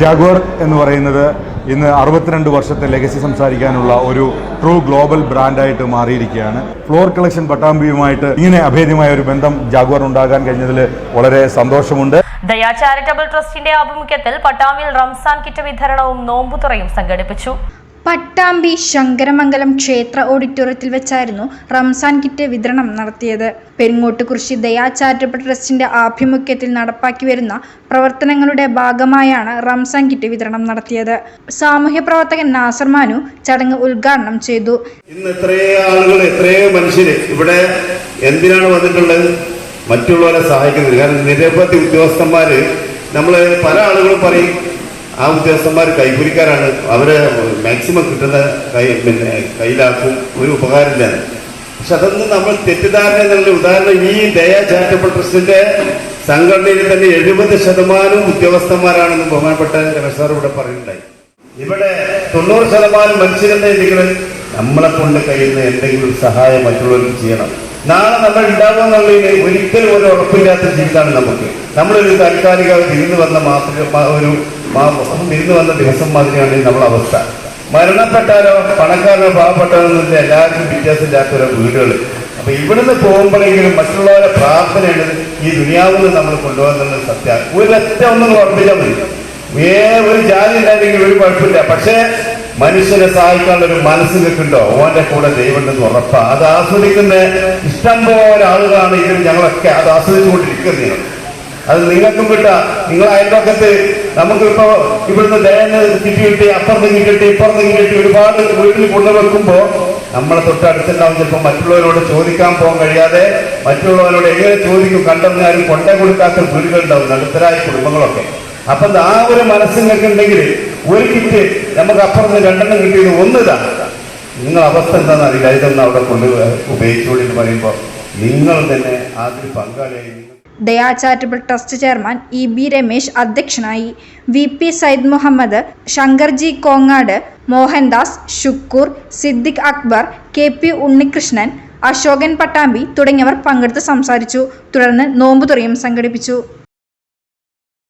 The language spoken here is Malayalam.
ജാഗ്വർ എന്ന് പറയുന്നത് ഇന്ന് അറുപത്തിരണ്ട് വർഷത്തെ ലെഗസി സംസാരിക്കാനുള്ള ഒരു ട്രൂ ഗ്ലോബൽ ബ്രാൻഡായിട്ട് മാറിയിരിക്കുകയാണ്. ഫ്ലോർ കളക്ഷൻ പട്ടാമ്പിയുമായിട്ട് ഇങ്ങനെ അഭേദ്യമായ ഒരു ബന്ധം ജാഗ്വർ ഉണ്ടാകാൻ കഴിഞ്ഞതിൽ വളരെ സന്തോഷമുണ്ട്. ദയാ ചാരിറ്റബിൾ ട്രസ്റ്റിന്റെ ആഭിമുഖ്യത്തിൽ പട്ടാമ്പിയിൽ റംസാൻ കിറ്റ് വിതരണവും നോമ്പുതുറയും സംഘടിപ്പിച്ചു. പട്ടാമ്പി ശങ്കരമംഗലം ക്ഷേത്ര ഓഡിറ്റോറിയത്തിൽ വെച്ചായിരുന്നു റംസാൻ കിറ്റ് വിതരണം നടത്തിയത്. പെരിങ്ങോട്ടുകുറിശി ദയാ ചാരിറ്റബിൾ ട്രസ്റ്റിന്റെ ആഭിമുഖ്യത്തിൽ നടപ്പാക്കി വരുന്ന പ്രവർത്തനങ്ങളുടെ ഭാഗമായാണ് റംസാൻ കിറ്റ് വിതരണം നടത്തിയത്. സാമൂഹ്യ പ്രവർത്തകൻ നാസർ മാനു ചടങ്ങ് ഉദ്ഘാടനം ചെയ്തു. ഇന്ന് എത്രയോ ഇവിടെ എന്തിനാണ് വന്നിട്ടുള്ളത്? മറ്റുള്ളവരെ സഹായിക്കുന്നത് കാരണം നിരവധി ഉദ്യോഗസ്ഥന്മാര് നമ്മൾ പല ആളുകളും പറയും ആ ഉദ്യോഗസ്ഥന്മാർ കൈക്കൂലിക്കാരാണ്. അവരെ മാക്സിമം കിട്ടുന്ന കൈ പിന്നെ കയ്യിലാക്കും. ഒരു ഉപകാരമില്ല പക്ഷെ അതൊന്നും നമ്മൾ തെറ്റിദ്ധാരണ എന്നുള്ള ഉദാഹരണം ഈ ദയ ചാരിറ്റബിൾ ട്രസ്റ്റിന്റെ സംഘടനയിൽ തന്നെ എഴുപത് ശതമാനവും ഉദ്യോഗസ്ഥന്മാരാണെന്ന് ബഹുമാനപ്പെട്ട രമേശ് ഇവിടെ പറയുന്നുണ്ടായി. ഇവിടെ തൊണ്ണൂറ് ശതമാനം മനുഷ്യരുടെ നിങ്ങൾ നമ്മളെ കൊണ്ട് കഴിയുന്ന എന്തെങ്കിലും സഹായം മറ്റുള്ളവർക്ക് ചെയ്യണം. നാളെ നമ്മൾ ഉണ്ടാവുക എന്നുള്ളതിന് ഒരിക്കലും ഒരു ഉറപ്പില്ലാത്ത ജീവിതമാണ് നമുക്ക്. നമ്മളൊരു താൽക്കാലിക തിരിഞ്ഞു വന്ന മാത്രം ഒരു വിരുന്ന് വന്ന ദിവസം മാതിരിയാണ് നമ്മളെ അവസ്ഥ. മരണപ്പെട്ടാലോ പണക്കാരനോ പാവപ്പെട്ടവരൊന്നും എല്ലാവർക്കും വ്യത്യാസമില്ലാത്ത ഓരോ വീടുകൾ അപ്പൊ ഇവിടുന്ന് പോകുമ്പോഴെങ്കിലും മറ്റുള്ളവരെ പ്രാർത്ഥനയാണ് ഈ ദുനിയാവിൽ നമ്മൾ കൊണ്ടുപോകുന്നത് സത്യം. ഒരൊറ്റ ഒന്നും ഉറപ്പിച്ചാൽ മതി. ഏ ഒരു ജാതി ഇല്ലാതെങ്കിൽ ഒരു കുഴപ്പമില്ല. പക്ഷേ മനുഷ്യനെ സഹായിക്കാനുള്ള ഒരു മനസ്സ് നിൽക്കുന്നുണ്ടോ ഓന്റെ കൂടെ ദൈവമുണ്ടെന്ന് ഉറപ്പാ. അത് ആസ്വദിക്കുന്ന ഇഷ്ടം പോലെ ആളുകളാണ് ഞങ്ങളൊക്കെ. അത് ആസ്വദിച്ചുകൊണ്ടിരിക്കുന്നത് അത് നിങ്ങൾക്കും കിട്ടുക. നിങ്ങൾ അയൽപക്കത്ത് നമുക്കിപ്പോ ഇവിടുന്ന് ദേഹന്ന് കിട്ടി കിട്ടി അപ്പുറത്ത് കിട്ടി ഇപ്പുറത്ത് കിട്ടി ഒരുപാട് വീട്ടിൽ കൊണ്ടുവെക്കുമ്പോൾ നമ്മളെ തൊട്ടടുത്തുണ്ടാവും ചിലപ്പോൾ മറ്റുള്ളവരോട് ചോദിക്കാൻ പോകാൻ കഴിയാതെ മറ്റുള്ളവരോട് എങ്ങനെ ചോദിക്കും കണ്ടെന്നാലും കൊണ്ട കൊടുക്കാത്ത വീടുകളുണ്ടാവും നടുത്തരായ കുടുംബങ്ങളൊക്കെ. അപ്പൊ ആ ഒരു മനസ്സിനൊക്കെ ഉണ്ടെങ്കിൽ ഒരു കിറ്റ് നമുക്ക് അപ്പുറത്ത് രണ്ടെണ്ണം കിട്ടിയത് ഒന്നിതാ നിങ്ങൾ അവസ്ഥ എന്താണെന്ന് അറിയില്ല. ഇതൊന്നും അവിടെ കൊണ്ട് ഉപയോഗിച്ചുകൊണ്ടിട്ട് പറയുമ്പോൾ നിങ്ങൾ തന്നെ അതിൽ പങ്കാളിയായി Daya charitable trust chairman E B Ramesh അധ്യക്ഷനായി V P Sayyid Muhammad Shankarji Kongad Mohandas Shukkur Siddique Akbar K P Unnikrishnan Ashokan Pattambi തുടങ്ങിയവർ പങ്കെടുത്ത് സംസാരിച്ചു. തുടർന്ന് നോമ്പുതുറയും സംഘടിപ്പിച്ചു.